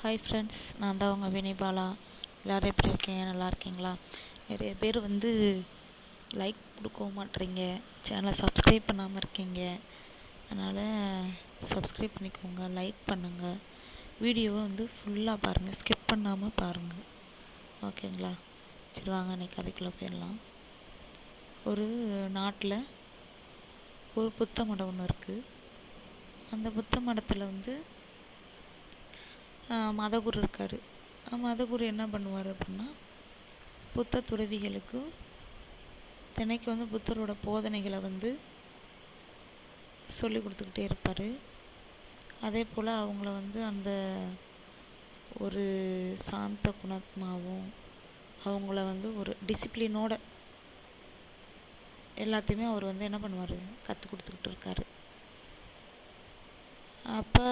Hi friends நான் தான் உங்கள் வினிபாலா எல்லோரும் எப்படி இருக்கீங்க? நல்லா இருக்கீங்களா? நிறைய பேர் வந்து லைக் கொடுக்கவும் மாட்றீங்க. சேனலை சப்ஸ்கிரைப் பண்ணாமல் இருக்கீங்க. அதனால் சப்ஸ்கிரைப் பண்ணிக்கோங்க லைக் பண்ணுங்கள் வீடியோவை வந்து ஃபுல்லாக பாருங்கள் ஸ்கிப் பண்ணாமல் பாருங்கள் ஓகேங்களா சரி வாங்க இன்னைக்கு கதைக்குள்ளே போயிடலாம். ஒரு நாட்டில் ஒரு புத்த மடம் ஒன்று இருக்குது அந்த புத்த மடத்தில் வந்து மதகுரு இருக்கார். மதகுரு என்ன பண்ணுவார் அப்படின்னா புத்த துறவிகளுக்கு தினைக்கு வந்து புத்தரோட போதனைகளை வந்து சொல்லி கொடுத்துக்கிட்டே இருப்பார். அதே போல் அவங்கள வந்து அந்த ஒரு சாந்த குணாத்மாவும் அவங்கள வந்து ஒரு டிசிப்ளினோட எல்லாத்தையுமே அவர் வந்து என்ன பண்ணுவார்? கற்றுக் கொடுத்துக்கிட்டு இருக்காரு. அப்போ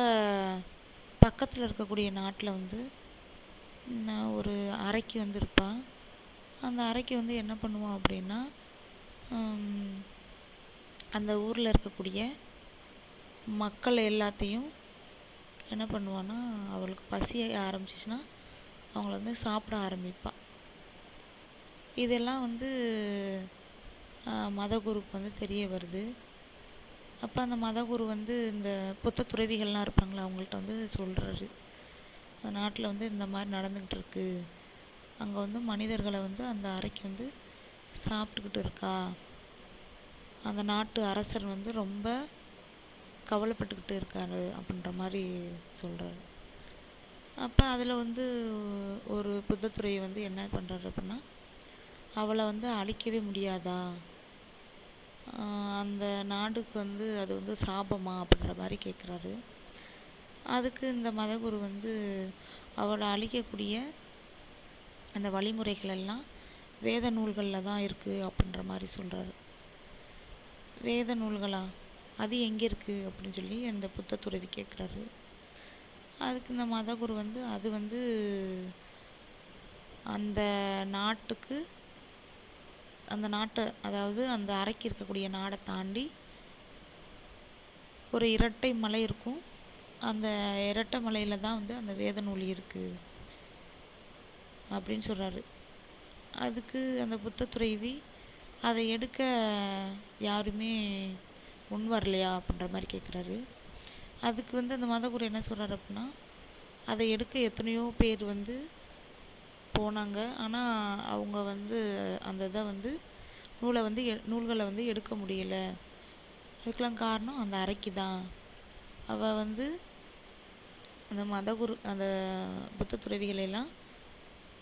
பக்கத்தில் இருக்கக்கூடிய நாட்டில் வந்து நான் ஒரு அறைக்கு வந்து இருப்பான் அந்த அறைக்கு வந்து என்ன பண்ணுவான் அப்படின்னா அந்த ஊரில் இருக்கக்கூடிய மக்கள் எல்லாத்தையும் என்ன பண்ணுவான்னா அவளுக்கு பசி ஆரம்பிச்சிச்சுன்னா அவங்கள வந்து சாப்பிட ஆரம்பிப்பாள் இதெல்லாம் வந்து மத மதகுருக்கு வந்து தெரிய வருது. அப்போ அந்த மதகுரு வந்து இந்த புத்த துறவிகள்லாம் இருப்பாங்களா அவங்கள்ட்ட வந்து சொல்கிறாரு அந்த நாட்டில் வந்து இந்த மாதிரி நடந்துக்கிட்டு இருக்கு அங்கே வந்து மனிதர்களை வந்து அந்த அறைக்கு வந்து சாப்பிட்டுக்கிட்டு இருக்கா. அந்த நாட்டு அரசர் வந்து ரொம்ப கவலைப்பட்டுக்கிட்டு இருக்காரு அப்படின்ற மாதிரி சொல்கிறாரு அப்போ அதில் வந்து ஒரு புத்தத்துறையை வந்து என்ன பண்ணுறாரு அப்படின்னா அவளை வந்து அழிக்கவே முடியாதா? அந்த நாடுக்கு வந்து அது வந்து சாபமா அப்படின்ற மாதிரி கேட்குறாரு அதுக்கு இந்த மதகுரு வந்து அவளை அழிக்கக்கூடிய அந்த வழிமுறைகள் எல்லாம் வேத நூல்களில் தான் இருக்குது அப்படின்ற மாதிரி சொல்கிறாரு வேத நூல்களா? அது எங்கே இருக்குது அப்படின்னு சொல்லி அந்த புத்த துறவி கேட்குறாரு அதுக்கு இந்த மதகுரு வந்து அது வந்து அந்த நாட்டுக்கு அந்த நாட்டை அதாவது அந்த அறைக்கு இருக்கக்கூடிய நாடை தாண்டி ஒரு இரட்டை மலை இருக்கும். அந்த இரட்டை மலையில் தான் வந்து அந்த வேத நூல் இருக்குது அப்படின்னு சொல்கிறாரு அதுக்கு அந்த புத்த துறைவி அதை எடுக்க யாருமே முன் வரலையா அப்படின்ற மாதிரி கேட்குறாரு அதுக்கு வந்து அந்த மதகுரு என்ன சொல்கிறாரு அப்படின்னா அதை எடுக்க எத்தனையோ பேர் வந்து போனாங்க. ஆனால் அவங்க வந்து அந்த இதை வந்து நூலை வந்து எ நூல்களை வந்து எடுக்க முடியல. அதுக்கெலாம் காரணம் அந்த அறைக்கு தான். அவள் வந்து அந்த மதகுரு அந்த புத்த துறவிகளையெல்லாம்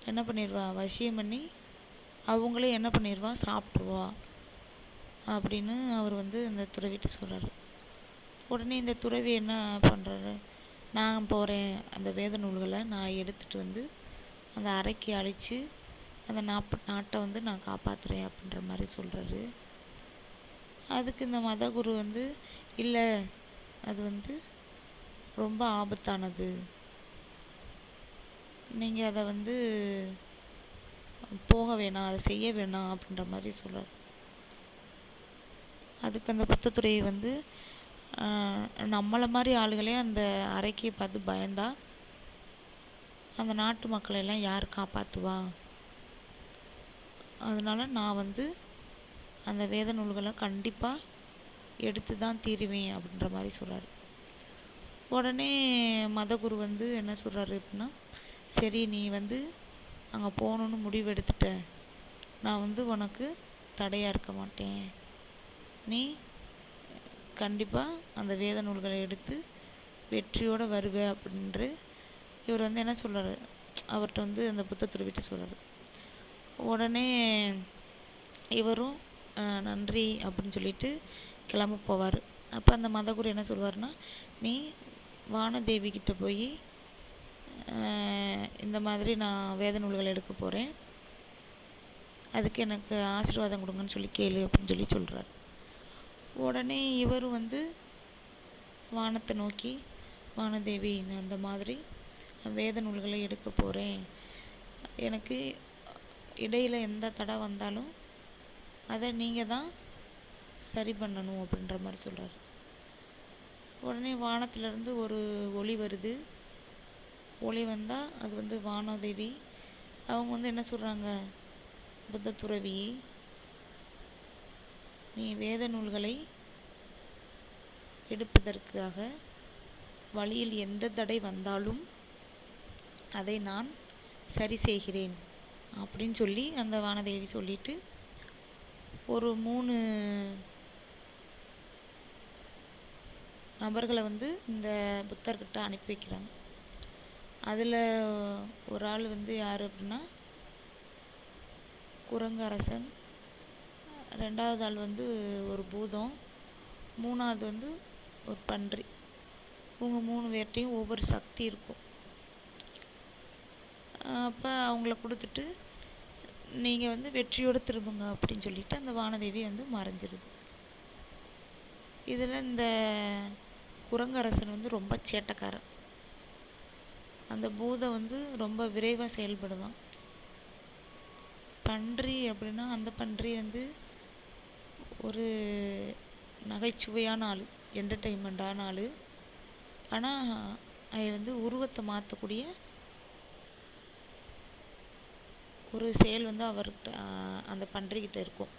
என்ன பண்ணிடுவா வசியம் பண்ணி அவங்களே என்ன பண்ணிடுவா சாப்பிட்ருவா அப்படின்னு அவர் வந்து அந்த துறவிட்டு சொல்கிறாரு உடனே இந்த துறவி என்ன பண்ணுறாரு நான் போகிறேன் அந்த வேத நூல்களை நான் எடுத்துகிட்டு வந்து அந்த அறைக்கு அழைச்சி அந்த நாப்ப நாட்டை வந்து நான் காப்பாற்றுறேன் அப்படின்ற மாதிரி சொல்கிறாரு அதுக்கு இந்த மதகுரு வந்து இல்லை அது வந்து ரொம்ப ஆபத்தானது. நீங்கள் அதை வந்து போக வேணாம் அதை செய்ய வேணாம் அப்படின்ற மாதிரி சொல்கிறார் அதுக்கு அந்த புத்தத்துறை வந்து நம்மளை மாதிரி ஆளுகளே அந்த அறைக்கு பார்த்து பயந்தா அந்த நாட்டு மக்களை எல்லாம் யார் காப்பாற்றுவா அதனால் நான் வந்து அந்த வேத நூல்களை கண்டிப்பாக எடுத்து தான் தீருவேன் அப்படின்ற மாதிரி சொல்கிறாரு உடனே மதகுரு வந்து என்ன சொல்கிறாரு அப்படின்னா சரி நீ வந்து அங்கே போகணுன்னு முடிவு எடுத்துட்ட. நான் வந்து உனக்கு தடையாக இருக்க மாட்டேன். நீ கண்டிப்பாக அந்த வேத நூல்களை எடுத்து வெற்றியோடு வருவே அப்படின்று இவர் வந்து என்ன சொல்கிறாரு அவர்கிட்ட வந்து அந்த புத்த துறவிட்ட சொல்கிறாரு உடனே இவரும் நன்றி அப்படின்னு சொல்லிட்டு கிளம்ப போவார். அப்போ அந்த மதகுரு என்ன சொல்வார்னா நீ வானதேவி கிட்ட போய் இந்த மாதிரி நான் வேத நூல்கள் எடுக்க போகிறேன் அதுக்கு எனக்கு ஆசீர்வாதம் கொடுங்கன்னு சொல்லி கேளு அப்படின்னு சொல்லி சொல்கிறார் உடனே இவரும் வந்து வானத்தை நோக்கி வானதேவி நான் அந்த மாதிரி வேத நூல்களை எடுக்க போகிறேன் எனக்கு இடையில் எந்த தடை வந்தாலும் அதை நீங்கள் தான் சரி பண்ணணும் அப்படின்ற மாதிரி சொல்கிறார் உடனே வானத்திலேருந்து ஒரு ஒளி வருது. ஒளி வந்தால் அது வந்து வானதேவி. அவங்க வந்து என்ன சொல்கிறாங்க புத்த துறவி நீ வேத நூல்களை எடுப்பதற்காக வழியில் எந்த தடை வந்தாலும் அதை நான் சரி செய்கிறேன் அப்படின்னு சொல்லி அந்த வானதேவி சொல்லிட்டு ஒரு மூணு நபர்களை வந்து இந்த புத்தர்கிட்ட அனுப்பி வைக்கிறாங்க. அதில் ஒரு ஆள் வந்து யார் அப்படின்னா குரங்கரசன். ரெண்டாவது ஆள் வந்து ஒரு பூதம். மூணாவது வந்து ஒரு பன்றி. இவங்க மூணு பேர்ட்டையும் ஒவ்வொரு சக்தி இருக்கும். அப்போ அவங்கள கொடுத்துட்டு நீங்கள் வந்து வெற்றியோடு திரும்புங்க அப்படின்னு சொல்லிட்டு அந்த வானதேவி வந்து மறைஞ்சிருது. இதில் இந்த குரங்கரசன் வந்து ரொம்ப சேட்டக்காரன். அந்த பூதம் வந்து ரொம்ப விரைவாக செயல்படுவான். பன்றி அப்படின்னா அந்த பன்றி வந்து ஒரு நகைச்சுவையான ஆள் என்டர்டெயின்மெண்ட்டான ஆள். ஆனால் அது வந்து உருவத்தை மாற்றக்கூடிய ஒரு செயல் வந்து அவர்கிட்ட அந்த பன்றிக்கிட்ட இருக்கும்.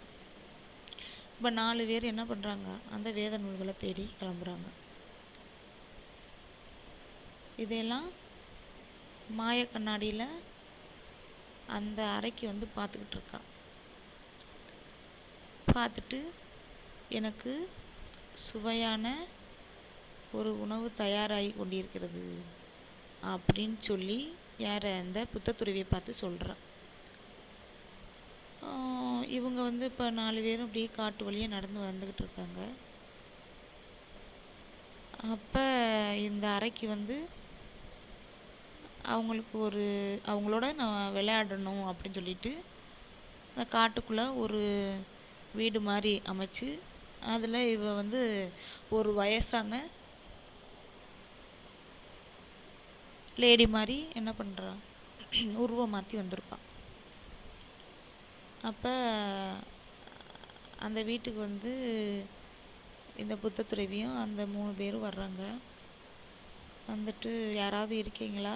இப்போ நாலு பேர் என்ன பண்ணுறாங்க அந்த வேத நூல்களை தேடி கிளம்புறாங்க. இதையெல்லாம் மாய கண்ணாடியில் அந்த அறைக்கு வந்து பார்த்துக்கிட்டு இருக்கா. பார்த்துட்டு எனக்கு சுவையான ஒரு உணவு தயாராகி கொண்டிருக்கிறது அப்படின்னு சொல்லி யாரை அந்த புத்தத்துறவியை பார்த்து சொல்கிறான் இவங்க வந்து இப்போ நாலு பேரும் அப்படியே காட்டு வழியாக நடந்து வந்துக்கிட்டு இருக்காங்க. அப்போ இந்த அறைக்கு வந்து அவங்களுக்கு ஒரு அவங்களோட நான் விளையாடணும் அப்படின்னு சொல்லிட்டு அந்த காட்டுக்குள்ளே ஒரு வீடு மாதிரி அமைச்சு அதில் இவ வந்து ஒரு வயசான லேடி மாதிரி என்ன பண்ணுறா உருவம் மாற்றி வந்திருப்பான் அப்போ அந்த வீட்டுக்கு வந்து இந்த புத்த துறவியும் அந்த மூணு பேரும் வர்றாங்க. வந்துட்டு யாராவது இருக்கீங்களா?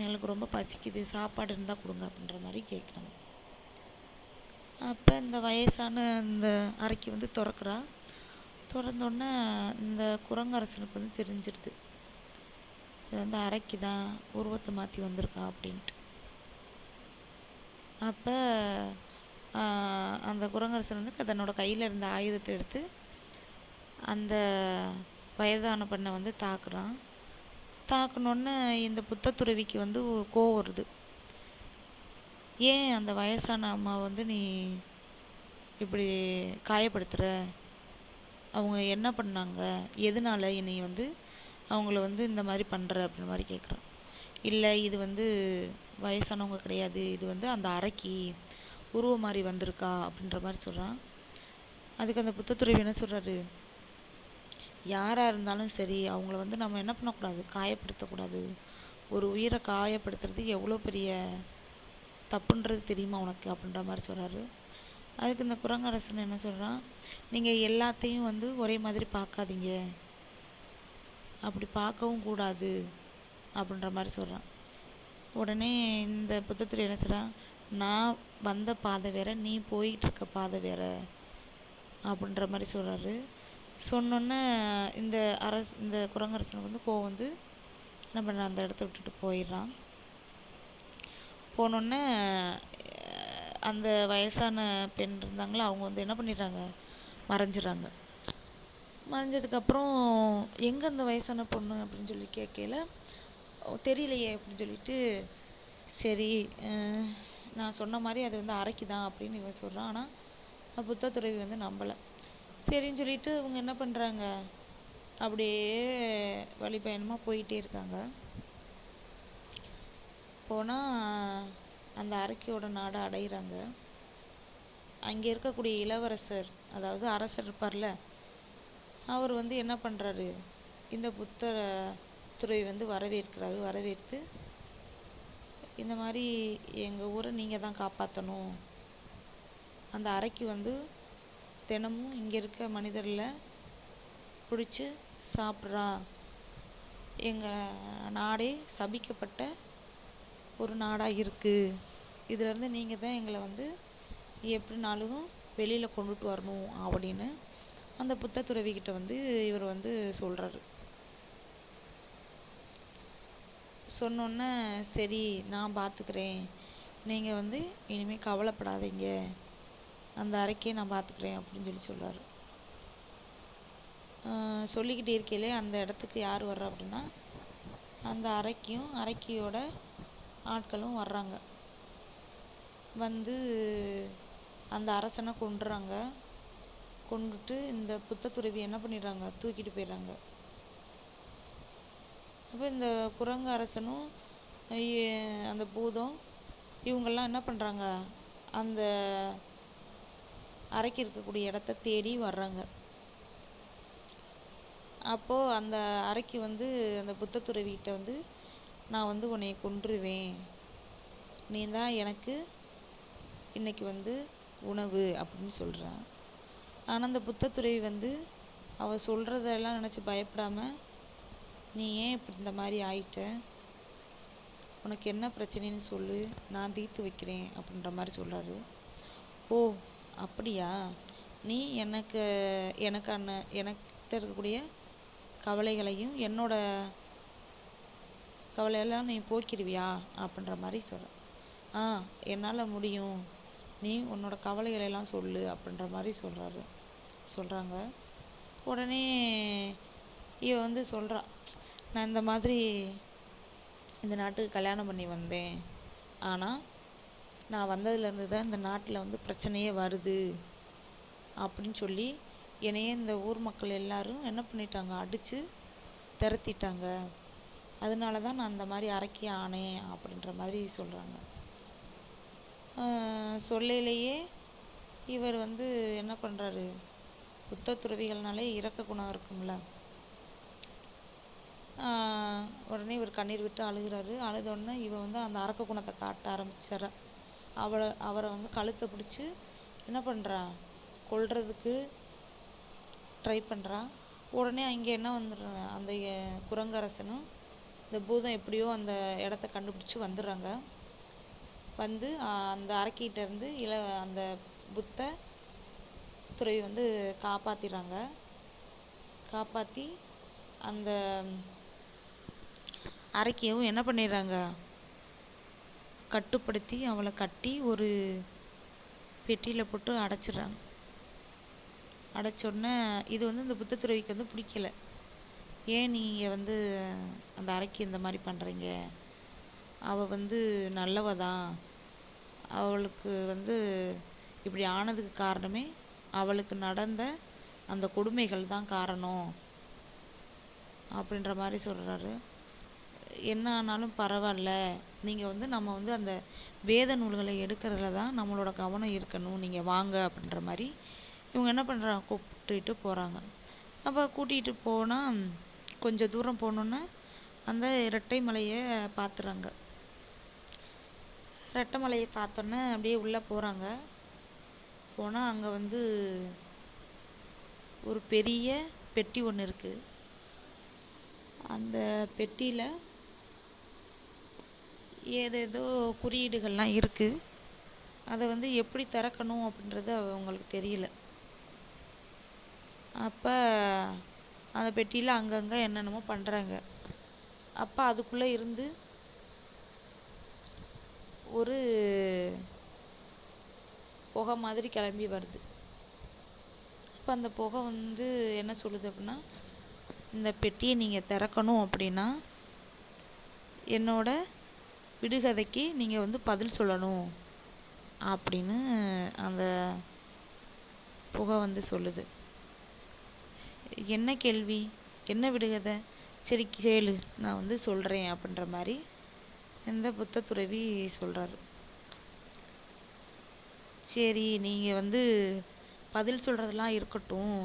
எங்களுக்கு ரொம்ப பசிக்குது சாப்பாடு இருந்தால் கொடுங்க அப்படின்ற மாதிரி கேட்குறாங்க அப்போ இந்த வயசான இந்த அறைக்கு வந்து திறக்கிறா. திறந்தோடனே இந்த குரங்கரசனுக்கு வந்து தெரிஞ்சிடுது இது வந்து அறைக்கு தான் உருவத்தை மாற்றி வந்திருக்கா அப்படின்ட்டு. அப்போ அந்த குரங்கரசன் வந்து தன்னோட கையில் இருந்த ஆயுதத்தை எடுத்து அந்த வயதான பெண்ணை வந்து தாக்குறான். தாக்கணுன்னு இந்த புத்தத்துறவிக்கு வந்து கோவம் வருது. ஏன் அந்த வயசான அம்மா வந்து நீ இப்படி காயப்படுத்துகிற அவங்க என்ன பண்ணாங்க? எதனால என்னை வந்து அவங்கள வந்து இந்த மாதிரி பண்ணுற அப்படின்ற மாதிரி கேட்குறான் இல்லை இது வந்து வயசானவங்க கிடையாது. இது வந்து அந்த அறைக்கு உருவம் மாதிரி வந்திருக்கா அப்படின்ற மாதிரி சொல்கிறான் அதுக்கு அந்த புத்தத்துறவி என்ன சொல்கிறாரு யாராக இருந்தாலும் சரி அவங்கள வந்து நம்ம என்ன பண்ணக்கூடாது? காயப்படுத்தக்கூடாது. ஒரு உயிரை காயப்படுத்துறது எவ்வளோ பெரிய தப்புன்றது தெரியுமா உனக்கு அப்படின்ற மாதிரி சொல்கிறாரு அதுக்கு இந்த குரங்கரசன் என்ன சொல்கிறான் நீங்கள் எல்லாத்தையும் வந்து ஒரே மாதிரி பார்க்காதீங்க. அப்படி பார்க்கவும் கூடாது. அப்படின்ற மாதிரி சொல்கிறான் உடனே இந்த புத்தத்தில் என்ன சொல்கிறான் நான் வந்த பாதை வேற நீ போயிட்டு இருக்க பாதை வேற அப்படின்ற மாதிரி சொல்கிறாரு சொன்னோன்னே இந்த அரசு இந்த குரங்கரசனுக்கு வந்து கோவம் வந்து என்ன அந்த இடத்த விட்டுட்டு போயிடுறான். போனோடனே அந்த வயசான பெண் இருந்தாங்களோ அவங்க வந்து என்ன பண்ணிடுறாங்க? மறைஞ்சிடுறாங்க. மறைஞ்சதுக்கப்புறம் எங்கே அந்த வயசான பொண்ணு அப்படின்னு சொல்லி கேட்கல தெரியலையே அப்படின்னு சொல்லிட்டு சரி நான் சொன்ன மாதிரி அது வந்து அரைக்கு தான் அப்படின்னு இவன் சொல்கிறான் ஆனால் புத்தத்துறவி வந்து நம்பலை. சரின்னு சொல்லிட்டு இவங்க என்ன பண்ணுறாங்க அப்படியே வழி பயணமாக போயிட்டே இருக்காங்க. போனால் அந்த அரக்கியோட நாடை அடையிறாங்க. அங்கே இருக்கக்கூடிய இளவரசர் அதாவது அரசர் இருப்பார்ல அவர் வந்து என்ன பண்ணுறாரு இந்த புத்தரை துறை வந்து வரவேற்கிறாரு வரவேற்று இந்த மாதிரி எங்கள் ஊரை நீங்கள் தான் காப்பாற்றணும் அந்த அறைக்கு வந்து தினமும் இங்கே இருக்க மனிதரில் பிடிச்சி சாப்பிட்றா. எங்கள் நாடே சபிக்கப்பட்ட ஒரு நாடாக இருக்குது இதுலேருந்து நீங்கள் தான் எங்களை வந்து எப்படினாலும் வெளியில் கொண்டுட்டு வரணும் அப்படின்னு அந்த புத்த துறவிக்கிட்ட வந்து இவர் வந்து சொல்கிறாரு சொன்னோன்னே சரி நான் பார்த்துக்கிறேன் நீங்கள் வந்து இனிமேல் கவலைப்படாதீங்க. அந்த அறைக்கே நான் பார்த்துக்கிறேன் அப்படின்னு சொல்லி சொல்கிறார் சொல்லிக்கிட்டே இருக்கையிலே அந்த இடத்துக்கு யார் வர்றா அப்படின்னா அந்த அறைக்கும் அறைக்கியோட ஆட்களும் வர்றாங்க. வந்து அந்த அரசனை கொண்டுறாங்க கொண்டுட்டு இந்த புத்த துறவி என்ன பண்ணிடுறாங்க? தூக்கிட்டு போயிடுறாங்க. அப்போ இந்த குரங்கு அரசனும் அந்த பூதம் இவங்கெல்லாம் என்ன பண்ணுறாங்க அந்த அறைக்கு இருக்கக்கூடிய இடத்த தேடி வர்றாங்க. அப்போது அந்த அறைக்கு வந்து அந்த புத்த துறவிகிட்ட வந்து நான் வந்து உன்னைய கொன்றுவேன். நீ தான் எனக்கு இன்றைக்கி வந்து உணவு அப்படின்னு சொல்கிறான் ஆனால் அந்த புத்த துறவி வந்து அவள் சொல்கிறதெல்லாம் நினச்சி பயப்படாமல் நீ ஏன் இப்படி இந்த மாதிரி ஆயிட்ட? உனக்கு என்ன பிரச்சனைன்னு சொல்லு. நான் தீர்த்து வைக்கிறேன் அப்படின்ற மாதிரி சொல்கிறாரு ஓ அப்படியா? நீ எனக்கு எனக்கான எனக்கிட்ட இருக்கக்கூடிய கவலைகளையும் என்னோட கவலையெல்லாம் நீ போக்கிடுவியா? அப்படின்ற மாதிரி சொல்ற. ஆ என்னால் முடியும். நீ உன்னோட கவலைகளையெல்லாம் சொல்லு அப்படின்ற மாதிரி சொல்கிறாரு சொல்கிறாங்க உடனே இவ வந்து சொல்கிறா நான் இந்த மாதிரி இந்த நாட்டுக்கு கல்யாணம் பண்ணி வந்தேன். ஆனால் நான் வந்ததுலேருந்து தான் இந்த நாட்டில் வந்து பிரச்சனையே வருது அப்படின்னு சொல்லி என்னையே இந்த ஊர் மக்கள் எல்லாரும் என்ன பண்ணிட்டாங்க? அடித்து திரத்திட்டாங்க அதனால தான் நான் அந்த மாதிரி அரைக்கி ஆனேன் அப்படின்ற மாதிரி சொல்கிறாங்க சொல்லையிலேயே இவர் வந்து என்ன பண்ணுறாரு புத்த துறவிகள்னாலே இறக்க குணம் இருக்கும்ல. உடனே இவர் கண்ணீர் விட்டு அழுகிறாரு. அழுதோடனே இவ வந்து அந்த அரக்க குணத்தை காட்ட ஆரம்பிச்சிடறா அவளை அவரை வந்து கழுத்தை பிடிச்சி என்ன பண்ணுறா கொல்றதுக்கு ட்ரை பண்ணுறா உடனே அங்கே என்ன வந்துடுற அந்த குரங்கரசனும் இந்த பூதம் எப்படியோ அந்த இடத்த கண்டுபிடிச்சி வந்துடுறாங்க. வந்து அந்த அரக்கிட்டேருந்து இல அந்த புத்த துறை வந்து காப்பாற்றிடுறாங்க காப்பாற்றி அந்த அரக்கியவும் என்ன பண்ணிடுறாங்க? கட்டுப்படுத்தி அவளை கட்டி ஒரு பெட்டியில் போட்டு அடைச்சிடுறாங்க. அடைச்சோடனே இது வந்து இந்த புத்தத்துறவிக்கு வந்து பிடிக்கல. ஏன் நீங்கள் வந்து அந்த அறைக்கு இந்த மாதிரி பண்ணுறீங்க அவள் வந்து நல்லவ தான். அவளுக்கு வந்து இப்படி ஆனதுக்கு காரணமே அவளுக்கு நடந்த அந்த கொடுமைகள் தான் காரணம். அப்படின்ற மாதிரி சொல்கிறாரு என்ன ஆனாலும் பரவாயில்ல. நீங்கள் வந்து நம்ம வந்து அந்த வேத நூல்களை எடுக்கிறதுல தான் நம்மளோட கவனம் இருக்கணும். நீங்கள் வாங்க அப்படின்ற மாதிரி இவங்க என்ன பண்ணுறாங்க கூப்பிட்டுட்டு போகிறாங்க அப்போ கூட்டிகிட்டு போனால் கொஞ்சம் தூரம் போனோன்னே அந்த இரட்டை மலையை பார்த்துறாங்க ரெட்டை மலையை பார்த்தோன்னே அப்படியே உள்ளே போகிறாங்க போனால் அங்கே வந்து ஒரு பெரிய பெட்டி ஒன்று இருக்குது அந்த பெட்டியில் ஏதேதோ குறியீடுகள்லாம் இருக்குது அதை வந்து எப்படி திறக்கணும் அப்படின்றது அவங்களுக்கு தெரியல. அப்போ அந்த பெட்டியில் அங்கங்கே என்னென்னமோ பண்ணுறாங்க அப்போ அதுக்குள்ளே இருந்து ஒரு புகை மாதிரி கிளம்பி வருது. அப்போ அந்த புகை வந்து என்ன சொல்லுது அப்படின்னா இந்த பெட்டியை நீங்கள் திறக்கணும் அப்படின்னா என்னோட விடுகதைக்கு நீங்கள் வந்து பதில் சொல்லணும் அப்படின்னு அந்த புகை வந்து சொல்லுது. என்ன கேள்வி? என்ன விடுகதை? சரி கேளு. நான் வந்து சொல்கிறேன் அப்படின்ற மாதிரி இந்த புத்த துறவி சொல்கிறாரு சரி நீங்கள் வந்து பதில் சொல்கிறதெல்லாம் இருக்கட்டும்.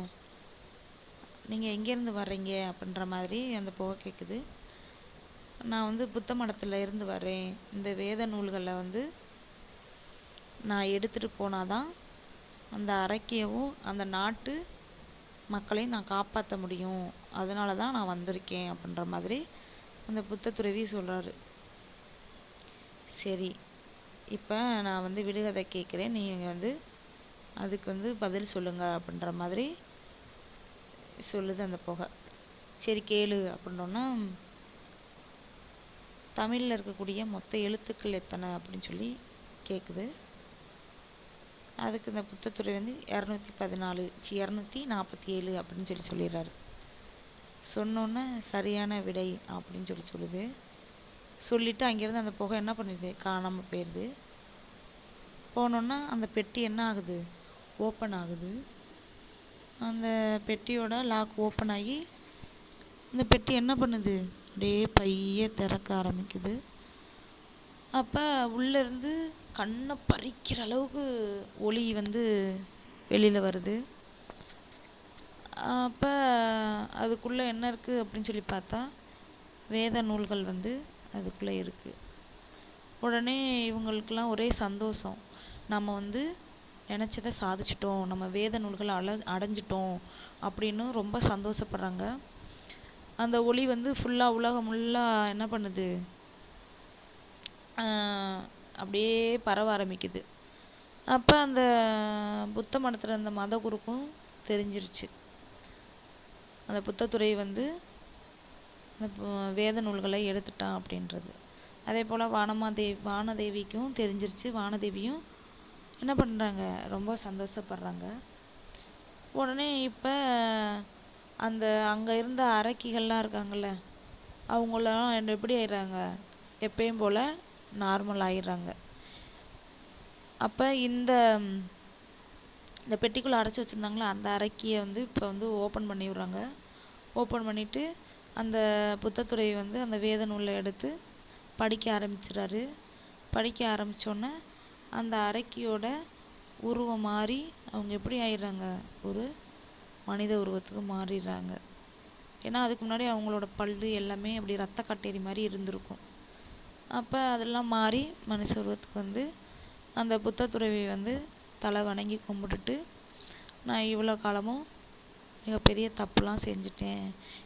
நீங்கள் எங்கேருந்து வர்றீங்க அப்படின்ற மாதிரி அந்த புகை கேட்குது நான் வந்து புத்த மடத்தில் இருந்து வரேன். இந்த வேத நூல்களை வந்து நான் எடுத்துகிட்டு போனால் தான் அந்த அரக்கியவும் அந்த நாட்டு மக்களையும் நான் காப்பாற்ற முடியும். அதனால தான் நான் வந்திருக்கேன் அப்படின்ற மாதிரி அந்த புத்த துறவி சொல்கிறாரு சரி இப்போ நான் வந்து விடுகதை கேட்குறேன். நீங்கள் வந்து அதுக்கு வந்து பதில் சொல்லுங்கள் அப்படின்ற மாதிரி சொல்லுது அந்த புகை. சரி கேளு அப்படின்னோன்னா தமிழில் இருக்கக்கூடிய மொத்த எழுத்துக்கள் எத்தனை அப்படின்னு சொல்லி கேட்குது அதுக்கு இந்த புத்தத்துறை வந்து இரநூத்தி பதினாலு சி இரநூத்தி நாற்பத்தி ஏழு அப்படின்னு சொல்லி சொல்லிடுறாரு. சொன்னோன்னே சரியான விடை அப்படின்னு சொல்லி சொல்லுது. சொல்லிவிட்டு அங்கேருந்து அந்த புகை என்ன பண்ணுது? காணாமல் போயிடுது போனோன்னா அந்த பெட்டி என்ன ஆகுது? ஓப்பன் ஆகுது. அந்த பெட்டியோட லாக் ஓப்பன் ஆகி இந்த பெட்டி என்ன பண்ணுது? அப்படியே பைய திறக்க ஆரம்பிக்குது. அப்போ உள்ளேருந்து கண்ணை பறிக்கிற அளவுக்கு ஒளி வந்து வெளியில் வருது. அப்போ அதுக்குள்ளே என்ன இருக்குது அப்படின்னு சொல்லி பார்த்தா வேத நூல்கள் வந்து அதுக்குள்ளே இருக்குது உடனே இவங்களுக்கெல்லாம் ஒரே சந்தோஷம். நம்ம வந்து நினச்சதை சாதிச்சிட்டோம். நம்ம வேத நூல்களை அல அடைஞ்சிட்டோம் அப்படின்னு ரொம்ப சந்தோஷப்படுறாங்க. அந்த ஒளி வந்து ஃபுல்லாக உலகம் ஃபுல்லாக என்ன பண்ணுது? அப்படியே பரவ ஆரம்பிக்குது. அப்போ அந்த புத்த மடத்தில் இருந்த மத குருக்கும் தெரிஞ்சிருச்சு. அந்த புத்தத்துறை வந்து அந்த வேத நூல்களை எடுத்துட்டான் அப்படின்றது. அதே போல் வானமாதேவி வானதேவிக்கும் தெரிஞ்சிருச்சு. வானதேவியும் என்ன பண்ணுறாங்க ரொம்ப சந்தோஷப்படுறாங்க. உடனே இப்போ அந்த அங்கே இருந்த அரக்கிகள்லாம் இருக்காங்கள்ல அவங்களாம் எப்படி ஆயிடுறாங்க? எப்பயும் போல் நார்மல் ஆயிடுறாங்க. அப்போ இந்த இந்த பெட்டிக்குள்ளே அடைச்சி வச்சுருந்தாங்களே அந்த அரைக்கியை வந்து இப்போ வந்து ஓப்பன் பண்ணி விட்றாங்க. ஓப்பன் பண்ணிவிட்டு அந்த புத்தத்துறை வந்து அந்த வேத நூலை எடுத்து படிக்க ஆரம்பிச்சிடுறாரு. படிக்க ஆரம்பித்தோன்னே அந்த அரக்கியோட உருவம் மாறி அவங்க எப்படி ஆயிடுறாங்க? ஒரு மனித உருவத்துக்கு மாறிடுறாங்க. ஏன்னா அதுக்கு முன்னாடி அவங்களோட பல்லு எல்லாமே அப்படி ரத்த கட்டேரி மாதிரி இருந்திருக்கும். அப்போ அதெல்லாம் மாறி மனுஷ உருவத்துக்கு வந்து அந்த புத்த துறவி வந்து தலை வணங்கி கும்பிட்டுட்டு நான் இவ்வளோ காலமும் மிகப்பெரிய தப்புலாம் செஞ்சுட்டேன்.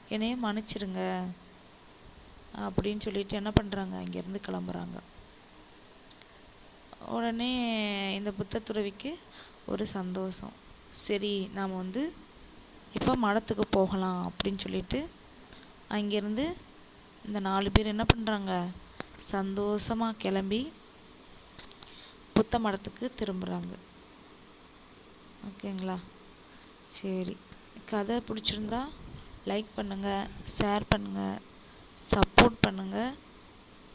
என்னையே மன்னிச்சிடுங்க. அப்படின்னு சொல்லிட்டு என்ன பண்ணுறாங்க அங்கேருந்து கிளம்புறாங்க. உடனே இந்த புத்த துறவிக்கு ஒரு சந்தோஷம். சரி நாம் வந்து இப்போ மடத்துக்கு போகலாம் அப்படின்னு சொல்லிட்டு அங்கேருந்து இந்த நாலு பேர் என்ன பண்ணுறாங்க சந்தோஷமாக கிளம்பி புத்த மடத்துக்கு திரும்புகிறாங்க ஓகேங்களா? சரி. கதை பிடிச்சிருந்தா லைக் பண்ணுங்கள் ஷேர் பண்ணுங்கள் சப்போர்ட் பண்ணுங்கள்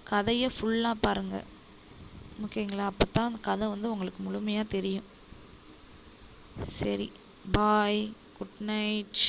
கதையை ஃபுல்லாக பாருங்கள் ஓகேங்களா? அப்போ தான் அந்த கதை வந்து உங்களுக்கு முழுமையாக தெரியும். சரி. Bye good night.